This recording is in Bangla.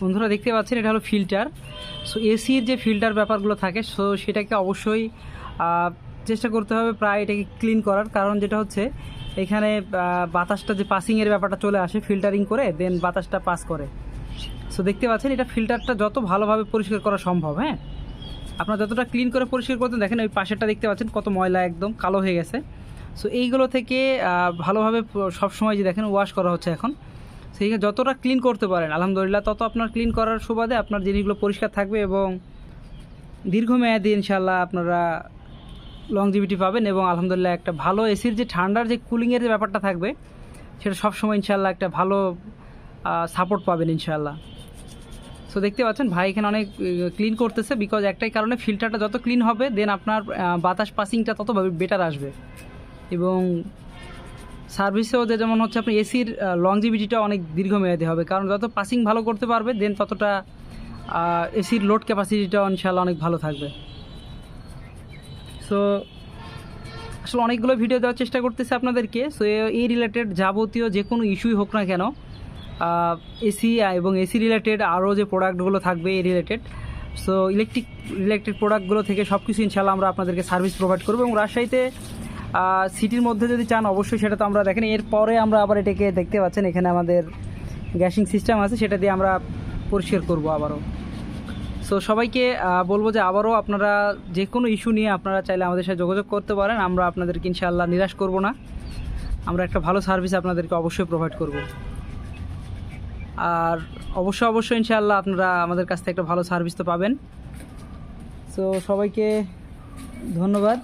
বন্ধুরা দেখতে পাচ্ছেন, এটা হলো ফিল্টার সো এসির যে ফিল্টার ব্যাপারগুলো থাকে সো সেটাকে অবশ্যই চেষ্টা করতে হবে প্রায় এটাকে ক্লিন করার। কারণ যেটা হচ্ছে, এখানে বাতাসটা যে পাসিংয়ের ব্যাপারটা চলে আসে ফিল্টারিং করে দেন বাতাসটা পাস করে। সো দেখতে পাচ্ছেন, এটা ফিল্টারটা যত ভালোভাবে পরিষ্কার করা সম্ভব হ্যাঁ? আপনার যতটা ক্লিন করে পরিষ্কার করতে দেখেন ওই পাশেরটা দেখতে পাচ্ছেন, কত ময়লা একদম কালো হয়ে গেছে। সো এইগুলো থেকে ভালোভাবে সবসময় যে দেখেন ওয়াশ করা হচ্ছে এখন। সেই যতটা ক্লিন করতে পারেন, আলহামদুলিল্লাহ, তত আপনার ক্লিন করার সুবাদে আপনার জিনিসগুলো পরিষ্কার থাকবে এবং দীর্ঘমেয়াদী ইনশাল্লাহ আপনারা লংজিভিটি পাবেন এবং আলহামদুলিল্লাহ একটা ভালো এসির যে ঠান্ডার যে কুলিংয়ের যে ব্যাপারটা থাকবে, সেটা সবসময় ইনশাল্লাহ একটা ভালো সাপোর্ট পাবেন ইনশাল্লাহ সো দেখতে পাচ্ছেন, ভাই এখানে অনেক ক্লিন করতেছে বিকজ একটাই কারণে ফিল্টারটা যত ক্লিন হবে দেন আপনার বাতাস পাসিংটা তত বেটার আসবে। এবং সার্ভিসেও যে যেমন হচ্ছে আপনি এসির লংজিভিটিটা অনেক দীর্ঘমেয়াদী হবে। কারণ যত পাসিং ভালো করতে পারবে দেন ততটা এসির লোড ক্যাপাসিটিটাও ইনশাল্লাহ অনেক ভালো থাকবে। সো আসলে অনেকগুলো ভিডিও দেওয়ার চেষ্টা করতেছে আপনাদেরকে। সো এই রিলেটেড যাবতীয় যে কোনো ইস্যুই হোক না কেন এসি এবং এসি রিলেটেড আরও যে প্রোডাক্টগুলো থাকবে এই রিলেটেড সো ইলেকট্রিক রিলেটেড প্রোডাক্টগুলো থেকে সব কিছু ইনশাল্লাহ আমরা আপনাদেরকে সার্ভিস প্রোভাইড করব। এবং রাজশাহীতে সিটির মধ্যে যদি চান, অবশ্যই সেটা তো আমরা দেখেন। এরপরে আমরা আবার এটাকে দেখতে পাচ্ছেন, এখানে আমাদের গ্যাসিং সিস্টেম আছে, সেটা দিয়ে আমরা পরিষ্কার করব আবারও। সো সবাইকে বলব যে আবারও আপনারা যে কোনো ইস্যু নিয়ে আপনারা চাইলে আমাদের সাথে যোগাযোগ করতে পারেন। আমরা আপনাদেরকে ইনশাআল্লাহ নিরাশ করব না। আমরা একটা ভালো সার্ভিস আপনাদেরকে অবশ্যই প্রোভাইড করব। আর অবশ্যই অবশ্যই ইনশাআল্লাহ আপনারা আমাদের কাছ থেকে একটা ভালো সার্ভিস তো পাবেন। সো সবাইকে ধন্যবাদ।